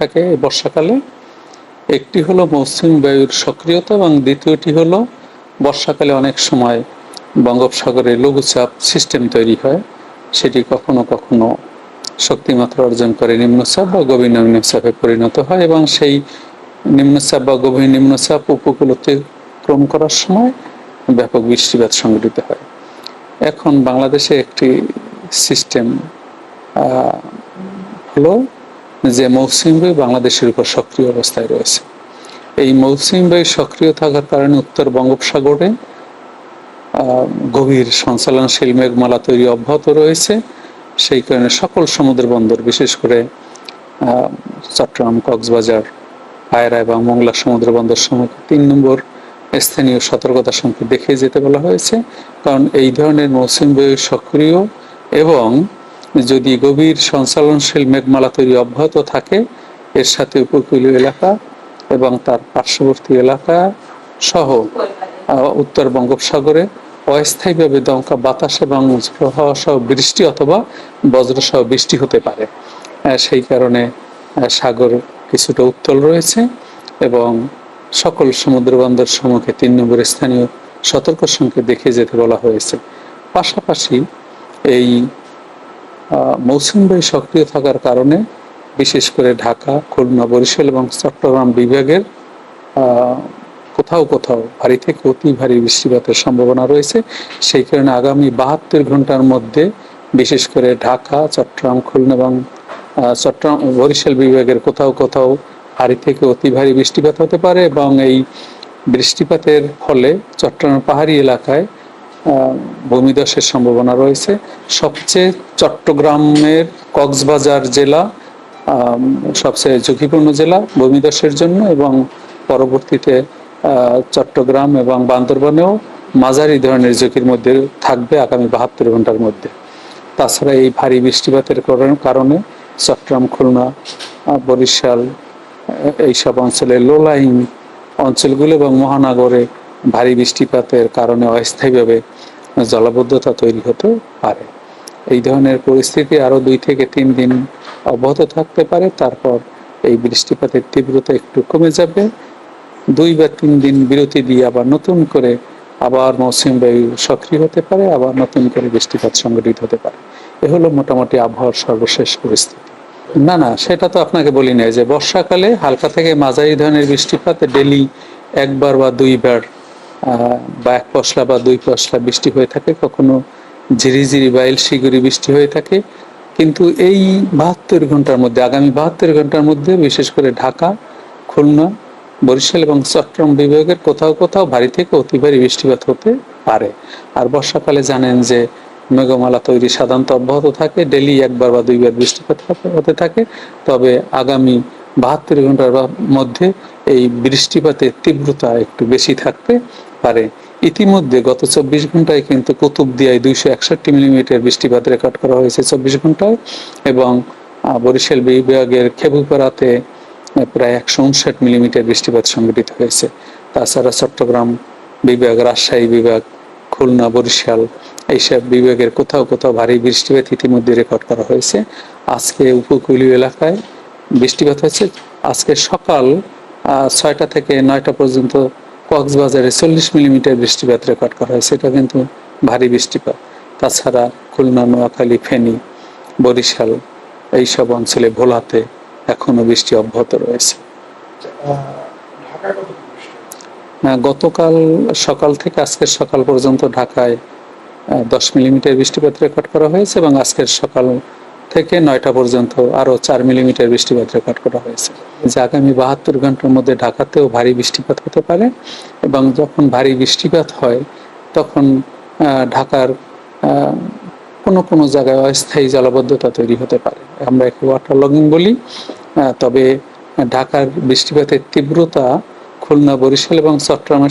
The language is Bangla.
থাকে বর্ষাকালে। একটি হলো মৌসুমী বায়ুর সক্রিয়তা এবং দ্বিতীয়টি হলো বর্ষাকালে অনেক সময় বঙ্গোপসাগরে লঘুচাপ সিস্টেম তৈরি হয়। সেটি কখনো কখনো শক্তিমাত্রা অর্জন করে নিম্নচাপ বা গভীর নিম্নচাপে পরিণত হয় এবং সেই নিম্নচাপ বা গভীর নিম্নচাপ উপকূল অতিক্রম করার সময় ব্যাপক বৃষ্টিপাত সংঘটিত হয়। এখন বাংলাদেশে একটি সিস্টেম হলো যে মৌসুমী বায়ু বাংলাদেশের উপর সক্রিয় অবস্থায় রয়েছে। এই মৌসুমী বায়ু সক্রিয় থাকার কারণে উত্তর বঙ্গোপসাগরে গভীর সঞ্চালনশীল মেঘমালা তৈরি অব্যাহত রয়েছে। সেই কারণে সকল সমুদ্র বন্দর, বিশেষ করে চট্টগ্রাম, কক্সবাজার, পায়রা এবং মংলা সমুদ্র বন্দর সমূহ তিন নম্বর স্থানীয় সতর্কতা সংকেত দেখে যেতে বলা হয়েছে। কারণ এই ধরনের মৌসুমী বায়ু সক্রিয় এবং যদি গভীর সঞ্চালনশীল মেঘমালা তৈরি অব্যাহত থাকে, এর সাথে উপকূলীয় এলাকা এবং তার পার্শ্ববর্তী এলাকা সহ উত্তর বঙ্গোপসাগরে অস্থায়ীভাবে দমকা বাতাস এবং প্রবাহ সহ বৃষ্টি অথবা বজ্রসহ বৃষ্টি হতে পারে। সেই কারণে সাগর কিছুটা উত্তল রয়েছে এবং সকল সমুদ্র বন্দর সমূহকে তিন নম্বর স্থানীয় সতর্ক সংকেত দেখে যেতে বলা হয়েছে। পাশাপাশি এই মৌসুমী বায়ু সক্রিয় থাকার কারণে, বিশেষ করে ঢাকা, খুলনা, বরিশাল এবং চট্টগ্রাম বিভাগের কোথাও কোথাও ভারী থেকে অতি ভারী বৃষ্টিপাতের সম্ভাবনা রয়েছে। সেই কারণে আগামী বাহাত্তর ঘণ্টার মধ্যে বিশেষ করে ঢাকা, চট্টগ্রাম, খুলনা এবং চট্টগ্রাম, বরিশাল বিভাগের কোথাও কোথাও ভারী থেকে অতি ভারী বৃষ্টিপাত হতে পারে এবং এই বৃষ্টিপাতের ফলে চট্টগ্রাম পাহাড়ি এলাকায় ভূমিধসের সম্ভাবনা রয়েছে। সবচেয়ে চট্টগ্রামের কক্সবাজার জেলা সবচেয়ে ঝুঁকিপূর্ণ জেলা ভূমিধসের জন্য এবং পরবর্তীতে চট্টগ্রাম এবং বান্দরবানেও মাঝারি ধরনের ঝুঁকির মধ্যে থাকবে আগামী বাহাত্তর ঘণ্টার মধ্যে। তাছাড়া এই ভারী বৃষ্টিপাতের কারণে চট্টগ্রাম, খুলনা বরিশাল এইসব অঞ্চলে লোলাইন অঞ্চলগুলো এবং মহানগরে ভারী বৃষ্টিপাতের কারণে অস্থায়ীভাবে জলাবদ্ধতা তৈরি হতে পারে। এই ধরনের পরিস্থিতি আরও দুই থেকে তিন দিন অব্যাহত থাকতে পারে, তারপর এই বৃষ্টিপাতের তীব্রতা একটু কমে যাবে। দুই বা তিন দিন বিরতি দিয়ে আবার নতুন করে আবার মৌসুম বায়ু সক্রিয় হতে পারে, আবার নতুন করে বৃষ্টিপাত সংঘটিত হতে পারে। এ হলো মোটামুটি আবহাওয়ার সর্বশেষ পরিস্থিতি। না না, সেটা তো আপনাকে বলি নাই যে বর্ষাকালে হালকা থেকে মাঝারি ধরনের বৃষ্টিপাত ডেলি একবার বা দুইবার বা এক পশলা বা দুই পশলা বৃষ্টি হয়ে থাকে, কখনো ঝিরিঝিরি বা এলশিগুড়ি বৃষ্টি হয়ে থাকে। কিন্তু এই বাহাত্তর ঘণ্টার মধ্যে, আগামী বাহাত্তর ঘণ্টার মধ্যে, বিশেষ করে ঢাকা, খুলনা, বরিশাল এবং চট্টগ্রাম বিভাগের কোথাও কোথাও ভারী থেকে অতি ভারী বৃষ্টিপাত হতে পারে। আর বর্ষাকালে জানেন যে মেঘমালা তৈরি সাধারণত অব্যাহত থাকে ডেলি একবার বা দুইবার বৃষ্টিপাত হতে- থাকে। তবে আগামী বাহাত্তর ঘণ্টার মধ্যে এই বৃষ্টিপাতের তীব্রতা একটু বেশি থাকতে পারে। ইতিমধ্যে গত চব্বিশ ঘন্টায় কিন্তু কুতুবদিয়ায় দুইশো একষট্টি মিলিমিটার বৃষ্টিপাত রেকর্ড করা হয়েছে চব্বিশ ঘন্টায় এবং বরিশাল বিভাগের খেবুপাড়াতে প্রায় একশো উনষাট মিলিমিটার বৃষ্টিপাত সংঘটিত হয়েছে। তাছাড়া চট্টগ্রাম বিভাগ, রাজশাহী বিভাগ, খুলনা, বরিশাল এইসব বিভাগের কোথাও কোথাও ভারী বৃষ্টিপাত ইতিমধ্যে রেকর্ড করা হয়েছে। আজকে উপকূলীয় এলাকায় বৃষ্টিপাত হয়েছে। আজকে সকাল ছয়টা থেকে নয়টা পর্যন্ত কক্সবাজারে চল্লিশ মিলিমিটার বৃষ্টিপাত রেকর্ড করা হয়েছে সেটা কিন্তু ভারী বৃষ্টিপাত। তাছাড়া খুলনা, নোয়াখালী, ফেনী, বরিশাল এইসব অঞ্চলে ভোলাতে এখনও বৃষ্টি অব্যাহত রয়েছে। গতকাল সকাল থেকে আজকের সকাল পর্যন্ত ঢাকায় দশ মিলিমিটার বৃষ্টিপাত রেকর্ড করা হয়েছে এবং আজকের সকাল থেকে নয়টা পর্যন্ত আরও চার মিলিমিটার বৃষ্টিপাত রেকর্ড করা হয়েছে। যে আগামী বাহাত্তর ঘণ্টার মধ্যে ঢাকাতেও ভারী বৃষ্টিপাত হতে পারে এবং যখন ভারী বৃষ্টিপাত হয়, তখন ঢাকার কোনো কোনো জায়গায় অস্থায়ী জলাবদ্ধতা তৈরি হতে পারে। আমরা একে ওয়াটার লগিং বলি তবে ঢাকার বৃষ্টিপাতের তীব্রতা খুলনা, বরিশাল এবং চট্টগ্রামের